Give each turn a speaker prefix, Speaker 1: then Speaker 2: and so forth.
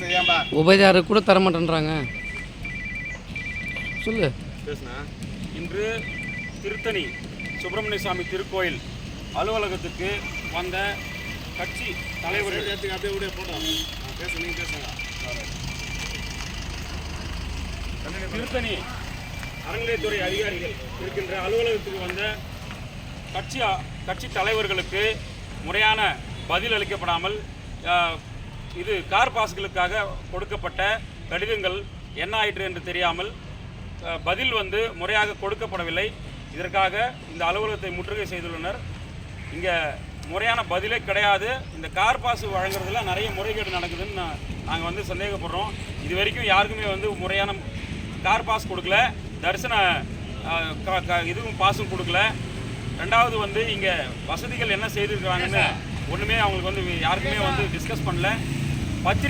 Speaker 1: செய்யாம.
Speaker 2: உபயதாரருக்கு கூட தர மாட்டேன்றாங்க. சொல்லு.
Speaker 3: பேசுனா இன்று திருத்தணி சுப்பிரமணிய சுவாமி திருக்கோயில் அலுவலகத்துக்கு வந்த கட்சி தலைவர்கள்
Speaker 1: எடுத்துக்க அப்படியே போட்டோம் பேச நீங்க பேசுங்க.
Speaker 3: திருத்தணி அறநிலையத்துறை அதிகாரிகள் இருக்கின்ற அலுவலகத்துக்கு வந்த கட்சி கட்சி தலைவர்களுக்கு முறையான பதில் அளிக்கப்படாமல் இது கார் பாஸ்களுக்காக கொடுக்கப்பட்ட கடிதங்கள் என்ன ஆயிற்று என்று தெரியாமல் பதில் வந்து முறையாக கொடுக்கப்படவில்லை. இதற்காக இந்த அலுவலகத்தை முற்றுகை செய்துள்ளனர். இங்கே முறையான பதிலே கிடையாது. இந்த கார் பாஸ் வழங்குறதுல நிறைய முறைகேடு நடக்குதுன்னு நாங்கள் வந்து சந்தேகப்படுறோம். இது வரைக்கும் யாருக்குமே வந்து முறையான கார் பாஸ் கொடுக்கல. தரிசன இதுவும் பாஸும் கொடுக்கல. ரெண்டாவது வந்து இங்கே வசதிகள் என்ன செய்திருக்கிறாங்கன்னு ஒன்றுமே அவங்களுக்கு வந்து யாருக்குமே வந்து டிஸ்கஸ் பண்ணல. పత్రిక